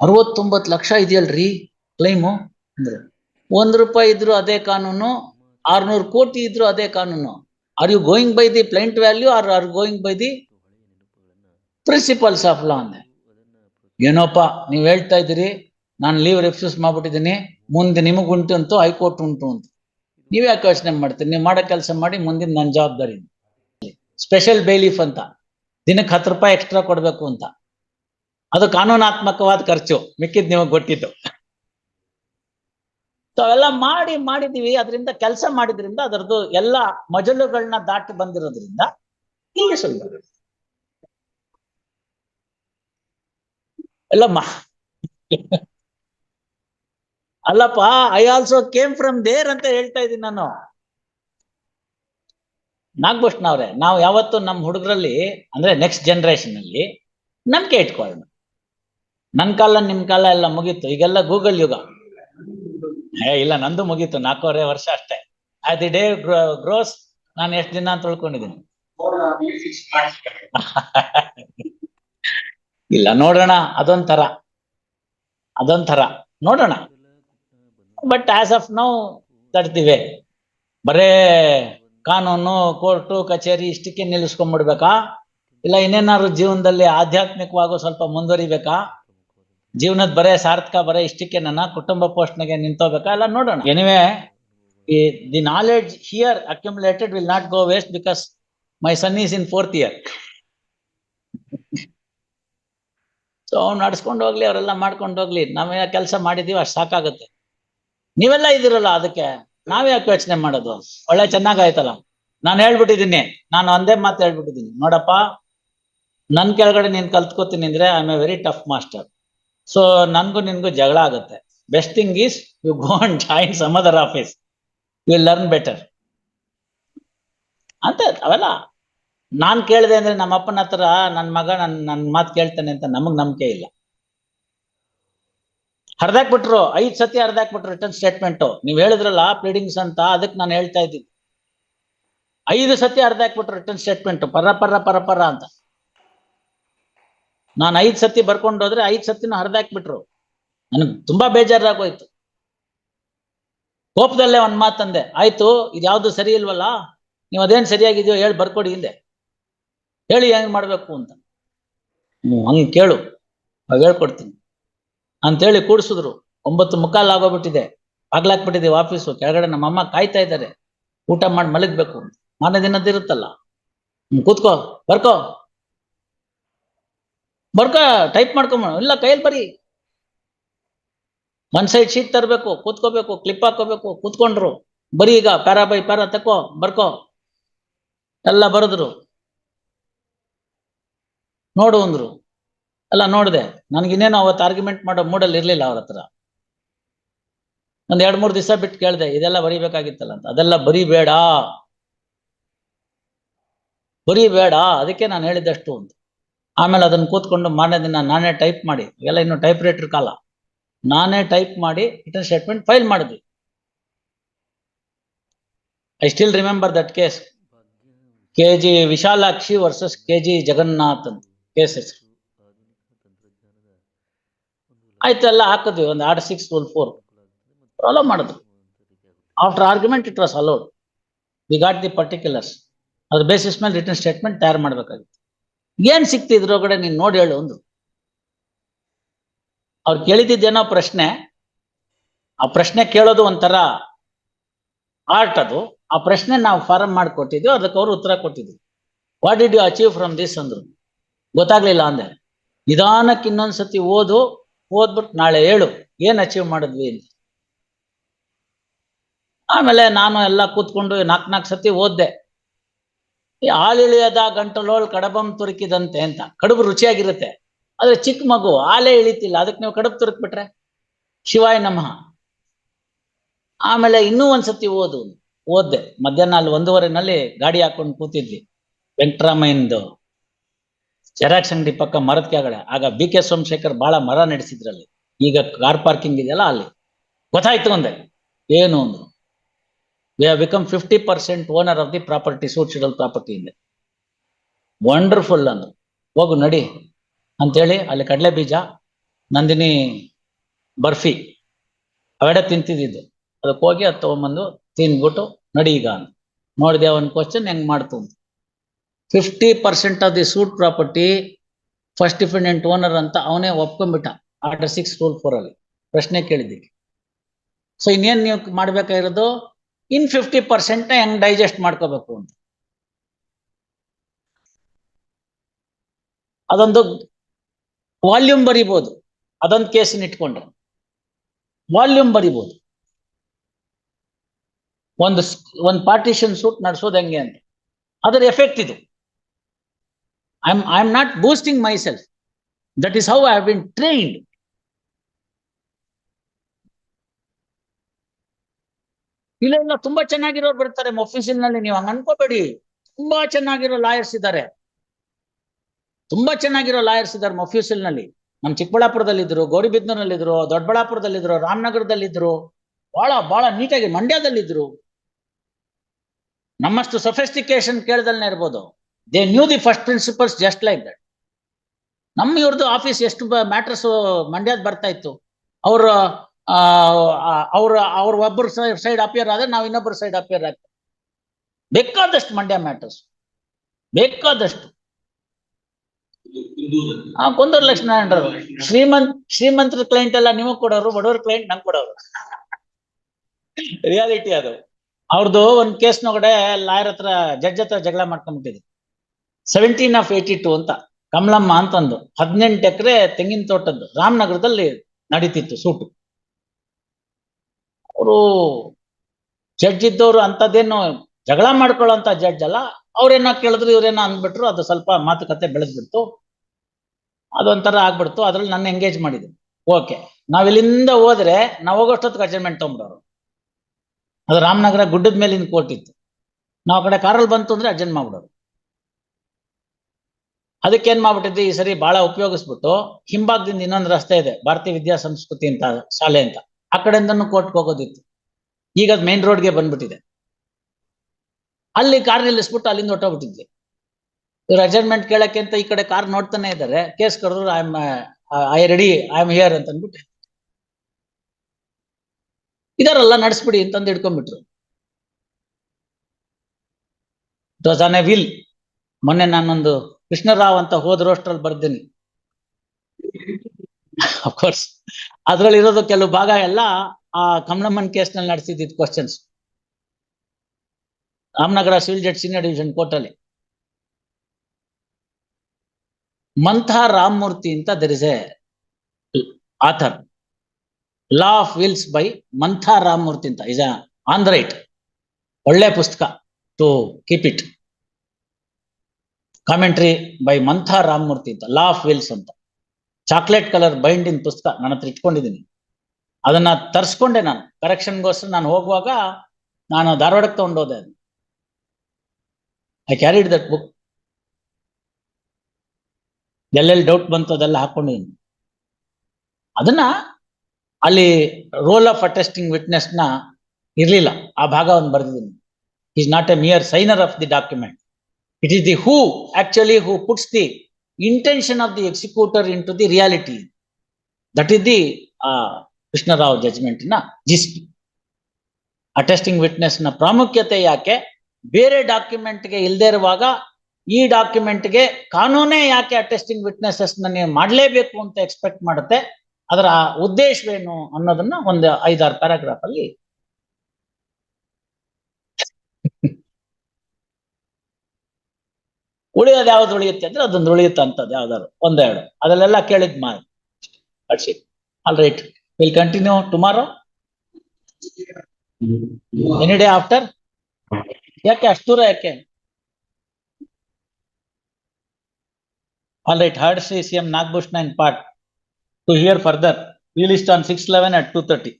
ಅರವತ್ತೊಂಬತ್ತು ಲಕ್ಷ ಇದೆಯಲ್ರಿ ಕ್ಲೈಮು ಅಂದ್ರೆ. ಒಂದ್ ರೂಪಾಯಿ ಇದ್ರು ಅದೇ ಕಾನೂನು, ಆರ್ನೂರು ಕೋಟಿ ಇದ್ರು ಅದೇ ಕಾನೂನು. Are you going by the plaint value are are going by the principles of law ಅಂದೆ. ಏನೋಪ್ಪ, ನೀವು ಹೇಳ್ತಾ ಇದ್ದೀರಿ, ನಾನು ಲೀವ್ ರೆಫ್ಯೂಸ್ ಮಾಡ್ಬಿಟ್ಟಿದ್ದೀನಿ, ಮುಂದೆ ನಿಮಗುಂಟು ಅಂತೂ, ಹೈಕೋರ್ಟ್ ಉಂಟು ಅಂತ. ನೀವ್ ಯಾಕೆ ಯೋಚನೆ ಮಾಡ್ತೀರಿ? ನೀವು ಮಾಡೋ ಕೆಲಸ ಮಾಡಿ ಮುಂದಿನ ನನ್ನ ಜವಾಬ್ದಾರಿ ಸ್ಪೆಷಲ್ ಬೇಲೀಫ್ ಅಂತ. ದಿನಕ್ಕೆ ಹತ್ತು ರೂಪಾಯಿ ಎಕ್ಸ್ಟ್ರಾ ಕೊಡಬೇಕು ಅಂತ. ಅದು ಕಾನೂನಾತ್ಮಕವಾದ ಖರ್ಚು ಮಿಕ್ಕಿದ್ ನಿಮಗೆ ಗೊತ್ತಿದ್ದು. ಅವೆಲ್ಲ ಮಾಡಿ ಮಾಡಿದೀವಿ ಅದರಿಂದ ಕೆಲಸ ಮಾಡಿದ್ರಿಂದ ಅದರದ್ದು ಎಲ್ಲ ಮಜಲುಗಳನ್ನ ದಾಟಿ ಬಂದಿರೋದ್ರಿಂದ ಇಲ್ಲಿ ಸ್ವಲ್ಪ ಅಲ್ಲಮ್ಮ ಅಲ್ಲಪ್ಪ I also came from there ಅಂತ ಹೇಳ್ತಾ ಇದ್ದೀನಿ ನಾನು. ನಾಗಭೂಷಣ್ ನಾವು ಯಾವತ್ತು ನಮ್ಮ ಹುಡುಗರಲ್ಲಿ, ಅಂದ್ರೆ ನೆಕ್ಸ್ಟ್ ಜನರೇಷನ್ ಅಲ್ಲಿ, ನಂಬಿಕೆ ಇಟ್ಕೊಳ್ಳೋಣ. ನನ್ನ ಕಾಲ ನಿಮ್ ಕಾಲ ಎಲ್ಲ ಮುಗೀತು. ಈಗೆಲ್ಲ ಗೂಗಲ್ ಯುಗ. ಏ, ಇಲ್ಲ, ನಂದು ಮುಗೀತು. ನಾಲ್ಕೂವರೆ ವರ್ಷ ಅಷ್ಟೇ. ಆ ದಿ ಡೇ ಗ್ರೋಸ್ ನಾನು ಎಷ್ಟು ದಿನ ಅಂತ ತಿಳ್ಕೊಂಡಿದ್ದೀನಿ ಇಲ್ಲ, ನೋಡೋಣ. ಅದೊಂಥರ. ಅದೊಂಥರ. ನೋಡೋಣ. ಬಟ್ ಆಸ್ ಆಫ್ ನೌ ತಡ್ತೀವಿ. ಬರೇ ಕಾನೂನು, ಕೋರ್ಟು, ಕಚೇರಿ ಇಷ್ಟಕ್ಕೆ ನಿಲ್ಲಿಸ್ಕೊಂಡ್ಬಿಡ್ಬೇಕಾ ಇಲ್ಲ, ಇನ್ನೇನಾದ್ರು ಜೀವನದಲ್ಲಿ ಆಧ್ಯಾತ್ಮಿಕವಾಗೂ ಸ್ವಲ್ಪ ಮುಂದುವರಿಬೇಕಾ? ಜೀವನದ ಬರೇ, ಸಾರ್ಥಕ ಬರೇ, ಇಷ್ಟಕ್ಕೆ ನನ್ನ ಕುಟುಂಬ ಪೋಷಣೆಗೆ ನಿಂತೋಬೇಕಾ ಎಲ್ಲ ನೋಡೋಣ. Anyway the knowledge here accumulated will not go waste because my son is in fourth year so ಅವ್ನು ನಡ್ಸ್ಕೊಂಡು ಹೋಗ್ಲಿ, ಅವರೆಲ್ಲ ಮಾಡ್ಕೊಂಡು ಹೋಗ್ಲಿ. ನಾವೇ ಕೆಲಸ ಮಾಡಿದೀವಿ, ಅಷ್ಟು ಸಾಕಾಗುತ್ತೆ. ನೀವೆಲ್ಲ ಇದಿರಲ್ಲ ಅದಕ್ಕೆ, ನಾವೇ ಯಾಕೆ ಯೋಚನೆ ಮಾಡೋದು? ಒಳ್ಳೆ ಚೆನ್ನಾಗಾಯ್ತಲ್ಲ ನಾನು ಹೇಳ್ಬಿಟ್ಟಿದ್ದೀನಿ. ನಾನು ಒಂದೇ ಮಾತು ಹೇಳ್ಬಿಟ್ಟಿದ್ದೀನಿ. ನೋಡಪ್ಪ ನನ್ನ ಕೆಳಗಡೆ ನೀನು ಕಲ್ತ್ಕೋತೀನಿ ಅಂದ್ರೆ I am a very tough master so ನನ್ಗೂ ನಿನ್ಗೂ ಜಗಳ ಆಗುತ್ತೆ. Best thing is you go and join some other office you learn better ಅಂತ ಅವೆಲ್ಲ. ನಾನ್ ಕೇಳಿದೆ ಅಂದ್ರೆ ನಮ್ಮ ಅಪ್ಪನ ಹತ್ರ ನನ್ನ ಮಗ ನನ್ ನನ್ ಮಾತು ಕೇಳ್ತಾನೆ ಅಂತ ನಮಗ್ ನಂಬಿಕೆ ಇಲ್ಲ. ಹರ್ದಾಕ್ಬಿಟ್ರು. ಐದ್ ಸತಿ ಹರ್ದಾಕ್ಬಿಟ್ರು ರಿಟರ್ನ್ ಸ್ಟೇಟ್ಮೆಂಟ್ ನೀವ್ ಹೇಳಿದ್ರಲ್ಲ ಪ್ಲೀಡಿಂಗ್ಸ್ ಅಂತ ಅದಕ್ಕೆ ನಾನು ಹೇಳ್ತಾ ಇದ್ದೀನಿ. ಐದು ಸತಿ ಹರ್ದಾಕ್ಬಿಟ್ರು ರಿಟರ್ನ್ ಸ್ಟೇಟ್ಮೆಂಟ್ ಪರ ಪರ ಪರ ಪರ ಅಂತ. ನಾನು ಐದು ಸತಿ ಬರ್ಕೊಂಡು ಹೋದ್ರೆ ಐದ್ ಸತಿನ ಹರಿದಾಕ್ಬಿಟ್ರು. ನನಗೆ ತುಂಬಾ ಬೇಜಾರಾಗೋಯ್ತು. ಕೋಪದಲ್ಲೇ ಒಂದ್ ಮಾತಂದೆ ಆಯ್ತು ಇದ್ಯಾವ್ದು ಸರಿ ಇಲ್ವಲ್ಲ? ನೀವ್ ಅದೇನ್ ಸರಿಯಾಗಿದೆಯೋ ಹೇಳಿ, ಬರ್ಕೊಡಿ ಹಿಂದೆ ಹೇಳಿ ಹೆಂಗ್ ಮಾಡ್ಬೇಕು ಅಂತ. ಹಂಗ್ ಕೇಳು. ಅವಾಗ ಹೇಳ್ಕೊಡ್ತೀನಿ. ಅಂತೇಳಿ ಕೂಡಿಸಿದ್ರು. ಒಂಬತ್ತು ಮುಕ್ಕಾಲು ಆಗೋಗ್ಬಿಟ್ಟಿದೆ. ಆಗ್ಲಾಕ್ಬಿಟ್ಟಿದ್ದೀವಿ ಆಫೀಸು ಕೆಳಗಡೆ ನಮ್ಮ ಅಮ್ಮ ಕಾಯ್ತಾ ಇದ್ದಾರೆ. ಊಟ ಮಾಡಿ ಮಲಗ್ಬೇಕು ಮಾರನೇ ಹ್ಮ್, ಕೂತ್ಕೋ, ಬರ್ಕೋ. ಬರ್ಕೋ ಟೈಪ್ ಮಾಡ್ಕೊಂಬ ಇಲ್ಲ, ಕೈಯಲ್ಲಿ ಬರಿ. ಒಂದ್ ಸೈಡ್ ಶೀಟ್ ತರಬೇಕು, ಕೂತ್ಕೋಬೇಕು ಕ್ಲಿಪ್ ಹಾಕೋಬೇಕು ಕೂತ್ಕೊಂಡ್ರು. ಬರೀ ಈಗ ಪ್ಯಾರ ಬೈ ಪ್ಯಾರಾ ತಕೋ, ಬರ್ಕೋ. ಎಲ್ಲ ಬರೆದ್ರು. ನೋಡು ಅಂದ್ರು. ಎಲ್ಲ ನೋಡಿದೆ. ನನ್ಗಿನ್ನೇನು ಅವತ್ತು ಆರ್ಗ್ಯುಮೆಂಟ್ ಮಾಡೋ ಮೂಡಲ್ಲಿ ಇರ್ಲಿಲ್ಲ ಅವ್ರ ಹತ್ರ. ಒಂದ್ ಎರಡ್ ಮೂರ್ ದಿವಸ ಬಿಟ್ಟು ಕೇಳಿದೆ, ಇದೆಲ್ಲ ಬರಿಬೇಕಾಗಿತ್ತಲ್ಲ ಅಂತ. ಅದೆಲ್ಲ ಬರಿಬೇಡ. ಬರಿಬೇಡ. ಅದಕ್ಕೆ ನಾನು ಹೇಳಿದಷ್ಟು ಅಂತ. ಆಮೇಲೆ ಅದನ್ನ ಕೂತ್ಕೊಂಡು ಮಾರನೇ ದಿನ ನಾನೇ ಟೈಪ್ ಮಾಡಿ ಎಲ್ಲ ಇನ್ನು ಟೈಪ್ ರೈಟರ್ ಕಾಲ. ನಾನೇ ಟೈಪ್ ಮಾಡಿ ರಿಟರ್ನ್ ಸ್ಟೇಟ್ಮೆಂಟ್ ಫೈಲ್ ಮಾಡಿದ್ವಿ. I still remember that case K G Vishalakshi versus K G Jagannath ಅಂತ ಕೇಸ್ ಹೆಸರು ಆಯ್ತೆಲ್ಲ ಹಾಕಿದ್ವಿ. ಒಂದು R six one four allow ಮಾಡಿದ್ರು after argument it was allowed we got the particulars ಅದ್ರ basis ಮೇಲೆ return statement ತಯಾರು ಮಾಡ್ಬೇಕಾಗಿತ್ತು. ಏನ್ ಸಿಕ್ತಿದ್ರು ಇದ್ರೊಳಗಡೆ ನೀನ್ ನೋಡಿ ಹೇಳು ಒಂದು. ಅವ್ರು ಕೇಳಿದ್ದೇನೋ ಪ್ರಶ್ನೆ, ಆ ಪ್ರಶ್ನೆ ಕೇಳೋದು ಒಂಥರ ಆರ್ಟ್ ಅದು. ಆ ಪ್ರಶ್ನೆ ನಾವು ಫಾರಂ ಮಾಡಿಕೊಟ್ಟಿದ್ವಿ, ಅದಕ್ಕೆ ಅವರು ಉತ್ತರ ಕೊಟ್ಟಿದ್ರು. What did you achieve from this ಅಂದ್ರು. ಗೊತ್ತಾಗ್ಲಿಲ್ಲ ಅಂದೆ. ನಿಧಾನಕ್ಕೆ ಇನ್ನೊಂದ್ಸತಿ ಓದು ಓದ್ಬಿಟ್ಟು ನಾಳೆ ಹೇಳು, ಏನ್ ಅಚೀವ್ ಮಾಡಿದ್ವಿ ಅಂತ. ಆಮೇಲೆ ನಾನು ಎಲ್ಲ ಕೂತ್ಕೊಂಡು ನಾಲ್ಕು ನಾಲ್ಕು ಸತಿ ಓದ್ದೆ. ಹಾಲಿಳಿಯದ ಗಂಟಲೋಳ್ ಕಡಬಂ ತುರುಕಿದಂತೆ ಅಂತ. ಕಡುಬು ರುಚಿಯಾಗಿರುತ್ತೆ. ಆದ್ರೆ ಚಿಕ್ಕ ಮಗು ಹಾಲೇ ಇಳಿತಿಲ್ಲ. ಅದಕ್ಕೆ ನೀವು ಕಡುಬು ತುರುಕ್ಬಿಟ್ರೆ? ಶಿವಾಯ ನಮಃ. ಆಮೇಲೆ ಇನ್ನೂ ಒಂದ್ಸತಿ ಓದು. ಓದ್ದೆ. ಮಧ್ಯಾಹ್ನ ಅಲ್ಲಿ ಒಂದೂವರೆನಲ್ಲಿ ಗಾಡಿ ಹಾಕೊಂಡು ಕೂತಿದ್ವಿ. ವೆಂಕಟರಾಮಯ್ಯಂದು. ಜೆರಾಕ್ಸ್ ಅಂಗಡಿ ಪಕ್ಕ ಮರದ ಕೆಳಗಡೆ. ಆಗ ಬಿ ಕೆ ಸೋಮಶೇಖರ್ ಬಹಳ ಮರ ನಡೆಸಿದ್ರಲ್ಲಿ. ಈಗ ಕಾರ್ ಪಾರ್ಕಿಂಗ್ ಇದೆಯಲ್ಲ ಅಲ್ಲಿ. ಗೊತ್ತಾಯ್ತು ಅಂದೆ. ಏನು ಅಂದ್ರು. Have become fifty percent owner of the property schedule property ಇದೆ ವಂಡರ್ಫುಲ್ ಅಂದ್ರು ಹೋಗು, ನಡಿ. ಅಂತೇಳಿ ಅಲ್ಲಿ ಕಡಲೆ ಬೀಜ ನಂದಿನಿ ಬರ್ಫಿ ಅವೆಡೆ ತಿಂತಿದ್ದಿದ್ದು. ಅದಕ್ಕೆ ಹೋಗಿ ಅದು ತಗೊಂಬಂದು ತಿಂದ್ಬಿಟ್ಟು ನಡಿ ಈಗ ಅಂತ. ನೋಡಿದೆ, ಒಂದು ಕ್ವಶನ್ ಹೆಂಗ್ ಮಾಡ್ತು ಅಂತ. Fifty percent of the suit property first defendant owner ಅಂತ ಅವನೇ ಒಪ್ಕೊಂಡ್ಬಿಟ್ಟ. ಆರ್ಡರ್ ಸಿಕ್ಸ್ ರೂಲ್ ಫೋರ್ ಅಲ್ಲಿ. ಪ್ರಶ್ನೆ ಕೇಳಿದ್ದಕ್ಕೆ. ಸೊ ಇನ್ನೇನು ನೀವು ಮಾಡ್ಬೇಕಾಗಿರೋದು? ಇನ್ ಫಿಫ್ಟಿ ಪರ್ಸೆಂಟ್ ಹೆಂಗ್ ಡೈಜೆಸ್ಟ್ ಮಾಡ್ಕೋಬೇಕು ಅಂತ. ಅದೊಂದು ವಾಲ್ಯೂಮ್ ಬರಿಬೋದು. ಅದೊಂದು ಕೇಸಿನ ಇಟ್ಕೊಂಡ್ರೆ. ವಾಲ್ಯೂಮ್ ಬರಿಬೋದು. ಒಂದು ಒಂದು ಪಾರ್ಟಿಷನ್ ಸೂಟ್ ನಡೆಸೋದು ಹೆಂಗೆ ಅಂತ. ಅದರ ಎಫೆಕ್ಟ್ ಇದು. I I am not boosting myself that is how I have been trained ಇಲ್ಲ ಇಲ್ಲ, ತುಂಬಾ ಚೆನ್ನಾಗಿರೋರು ಬರ್ತಾರೆ. ಮೊಫಿಸಿಲ್ನಲ್ಲಿ ನೀವು ಹಂಗ ಅನ್ಕೋಬೇಡಿ. ತುಂಬಾ ಚೆನ್ನಾಗಿರೋ ಲಾಯರ್ಸ್ ಇದ್ದಾರೆ. ತುಂಬಾ ಚೆನ್ನಾಗಿರೋ ಲಾಯರ್ಸ್ ಇದ್ದಾರೆ ಮೊಫ್ಯೂಸಿಲ್ನಲ್ಲಿ. ನಮ್ ಚಿಕ್ಕಬಳ್ಳಾಪುರದಲ್ಲಿದ್ರು, ಗೌರಿಬಿದನೂರಲ್ಲಿದ್ರು, ದೊಡ್ಡಬಳ್ಳಾಪುರದಲ್ಲಿದ್ರು, ರಾಮನಗರದಲ್ಲಿದ್ರು, ಬಹಳ ಬಹಳ ನೀಟಾಗಿ ಮಂಡ್ಯದಲ್ಲಿದ್ರು. ನಮ್ಮಷ್ಟು ಸೊಫೆಸ್ಟಿಕೇಶನ್ ಕೇಳ್ದಲ್ನೇ ಇರ್ಬೋದು. They knew the first principles just like that ನಮ್ಮ ಇವ್ರದ್ದು ಆಫೀಸ್ ಎಷ್ಟು ಮ್ಯಾಟ್ರಸ್ ಮಂಡ್ಯದ ಬರ್ತಾ ಇತ್ತು. ಅವ್ರ ಅವ್ರ ಅವ್ರ ಒಬ್ಬರು ಸೈಡ್ ಅಪಿಯರ್ ಆದ್ರೆ ನಾವು ಇನ್ನೊಬ್ಬರ ಸೈಡ್ ಅಪಿಯರ್ ಆಗ್ತೇವೆ. ಬೇಕಾದಷ್ಟು ಮಂಡ್ಯ ಮ್ಯಾಟರ್ಸ್ ಬೇಕಾದಷ್ಟು. ಕೊಂದೂರು ಲಕ್ಷ್ಮೀನಾರಾಯಣರು, ಶ್ರೀಮಂತ್, ಶ್ರೀಮಂತರ ಕ್ಲೈಂಟ್ ಎಲ್ಲ ನಿಮಗ್ ಕೊಡೋರು, ಬಡವರ ಕ್ಲೈಂಟ್ ನಂಗೆ ಕೊಡೋರು. ರಿಯಾಲಿಟಿ ಅದು. ಅವ್ರದ್ದು ಒಂದ್ ಕೇಸ್ನೊಳಗಡೆ ಲಾಯರ್ ಹತ್ರ ಜಡ್ಜ್ ಹತ್ರ ಜಗಳ ಮಾಡ್ಕೊಂಡ್ಬಿಟ್ಟಿದ್ರು ಸೆವೆಂಟೀನ್ ಆಫ್ ಏಯ್ಟಿ ಟು ಅಂತ, ಕಮಲಮ್ಮ ಅಂತಂದು. ಹದಿನೆಂಟು ಎಕರೆ ತೆಂಗಿನ ತೋಟದ್ದು. ರಾಮನಗರದಲ್ಲಿ ನಡೀತಿತ್ತು ಸೂಟು. ಅವರು ಜಡ್ಜ್ ಇದ್ದವರು ಅಂತದೇನು ಜಗಳ ಮಾಡ್ಕೊಳ್ಳೋಂತ ಜಡ್ಜ್ ಅಲ್ಲ. ಅವ್ರೇನ ಕೇಳಿದ್ರು, ಇವ್ರೇನ ಅಂದ್ಬಿಟ್ರು, ಅದು ಸ್ವಲ್ಪ ಮಾತುಕತೆ ಬೆಳೆದ್ಬಿಡ್ತು. ಅದೊಂಥರ ಆಗ್ಬಿಡ್ತು. ಅದ್ರಲ್ಲಿ ನನ್ನ ಎಂಗೇಜ್ ಮಾಡಿದ್ರು ಓಕೆ ನಾವ್ ಇಲ್ಲಿಂದ ಹೋದ್ರೆ, ನಾವು ಹೋಗೋಷ್ಟೊತ್ತಿಗೆ ಅಡ್ಜಸ್ಟ್ಮೆಂಟ್ ತಗೊಂಡ್ಬಿಡೋರು. ಅದು ರಾಮನಗರ ಗುಡ್ಡದ ಮೇಲಿನ ಕೋರ್ಟ್ ಇತ್ತು. ನಾವು ಕಡೆ ಕಾರಲ್ಲಿ ಬಂತು ಅಂದ್ರೆ ಅಡ್ಜಸ್ಟ್ ಮಾಡ್ಬಿಡೋರು. ಅದಕ್ಕೆ ಏನ್ ಮಾಡ್ಬಿಟ್ಟಿದ್ದೆ ಈ ಸರಿ ಬಹಳ ಉಪಯೋಗಿಸ್ಬಿಟ್ಟು, ಹಿಂಭಾಗದಿಂದ ಇನ್ನೊಂದು ರಸ್ತೆ ಇದೆ, ಭಾರತೀಯ ವಿದ್ಯಾ ಸಂಸ್ಕೃತಿ ಅಂತ ಶಾಲೆ ಅಂತ. ಆ ಕಡೆಯಿಂದನೂ ಕೋರ್ಟ್ಗೆ ಹೋಗೋದಿತ್ತು. ಈಗ ಅದು ಮೇನ್ ರೋಡ್ಗೆ ಬಂದ್ಬಿಟ್ಟಿದೆ. ಅಲ್ಲಿ ಕಾರ್ ನಿಲ್ಲಿಸ್ಬಿಟ್ಟು ಅಲ್ಲಿಂದ ಹೊಟ್ಟೋಗ್ಬಿಟ್ಟಿದ್ವಿ ಇವ್ರು ಕೇಳಕ್ಕೆ ಅಂತ ಈ ಕಡೆ ಕಾರ್ ನೋಡ್ತಾನೆ ಇದ್ದಾರೆ. ಕೇಸ್ ಕರೆದ್ರು I am I ready I am here ಅಂತ ಅಂದ್ಬಿಟ್ಟು. ಇದಾರಲ್ಲ ನಡೆಸ್ಬಿಡಿ ಅಂತಂದು ಹಿಡ್ಕೊಂಡ್ಬಿಟ್ರು. It was on a will. ಮೊನ್ನೆ ನಾನೊಂದು ಕೃಷ್ಣರಾವ್ ಅಂತ ಹೋದ್ರೋಷ್ಟ್ರಲ್ಲಿ ಬರ್ತೀನಿ ಅಫ್ಕೋರ್ಸ್ ಅದ್ರಲ್ಲಿ ಇರೋದು ಕೆಲವು ಭಾಗ ಎಲ್ಲ ಆ ಕಮಲಮ್ಮನ್ ಕೇಸ್ನಲ್ಲಿ ನಡೆಸಿದ್ದು questions Ramanagara civil judge senior division court ಅಲ್ಲಿ. ಮಂಥಾ ರಾಮಮೂರ್ತಿ ಅಂತ there is a author law of wills by Mantha Ramamurthy ಅಂತ. ಇಸ್ ಆನ್ ರೈಟ್ ಒಳ್ಳೆ ಪುಸ್ತಕ to keep it commentary by Mantha Ramamurthy ಅಂತ. ಲಾ ಆಫ್ ವಿಲ್ಸ್ ಅಂತ. ಚಾಕ್ಲೇಟ್ ಕಲರ್ ಬೈಂಡಿಂಗ್ ಪುಸ್ತಕ ನನ್ನ ಹತ್ರ ಇಟ್ಕೊಂಡಿದ್ದೀನಿ. ಅದನ್ನ ತರಿಸ್ಕೊಂಡೆ ನಾನು. ಕರೆಕ್ಷನ್ಗೋಸ್ಕರ ನಾನು ಹೋಗುವಾಗ ನಾನು ಧಾರವಾಡಕ್ಕೆ ತಗೊಂಡೋದೆ ಐ ಕ್ಯಾರಿಡ್ ದಟ್ ಬುಕ್ ಎಲ್ಲೆಲ್ಲಿ ಡೌಟ್ ಬಂತು ಅದೆಲ್ಲ ಹಾಕೊಂಡಿದ್ದೀನಿ. ಅದನ್ನ ಅಲ್ಲಿ ರೋಲ್ ಆಫ್ ಅಟೆಸ್ಟಿಂಗ್ ವಿಟ್ನೆಸ್ನ ಇರ್ಲಿಲ್ಲ. ಆ ಭಾಗವನ್ನು ಬರೆದಿದ್ದೀನಿ. Is not a mere signer of the document it is the who actually who puts the intention of the executor into the reality that is the Krishnarao ಜಜ್ಮೆಂಟ್ನ gist attesting ವಿಟ್ನೆಸ್ನ ಪ್ರಾಮುಖ್ಯತೆ ಯಾಕೆ? ಬೇರೆ ಡಾಕ್ಯುಮೆಂಟ್ಗೆ ಇಲ್ಲದೆ ಇರುವಾಗ ಈ ಡಾಕ್ಯುಮೆಂಟ್ಗೆ ಕಾನೂನೇ ಯಾಕೆ ಅಟೆಸ್ಟಿಂಗ್ ವಿಟ್ನೆಸಸ್ನ ನೀವು ಮಾಡಲೇಬೇಕು ಅಂತ ಎಕ್ಸ್ಪೆಕ್ಟ್ ಮಾಡುತ್ತೆ? ಅದರ ಉದ್ದೇಶವೇನು ಅನ್ನೋದನ್ನ ಒಂದು ಐದಾರು ಪ್ಯಾರಾಗ್ರಾಫ್ ಅಲ್ಲಿ ಉಳಿಯೋದು ಯಾವ್ದು ಉಳಿಯುತ್ತೆ ಅಂದ್ರೆ ಅದೊಂದು ಉಳಿಯುತ್ತೆ ಅಂತದ್ದು ಯಾವ್ದಾದ್ರು, ಒಂದೆರಡು. ಅದಲ್ಲೆಲ್ಲ ಕೇಳಿದ್ ಮಾತು. ಅಡ್ಸಿ all right will continue tomorrow any day after ಯಾಕೆ ಅಷ್ಟು ದೂರ ಯಾಕೆ? All right heard Shri C M Nagabhushana in part to hear further released on six eleven at two thirty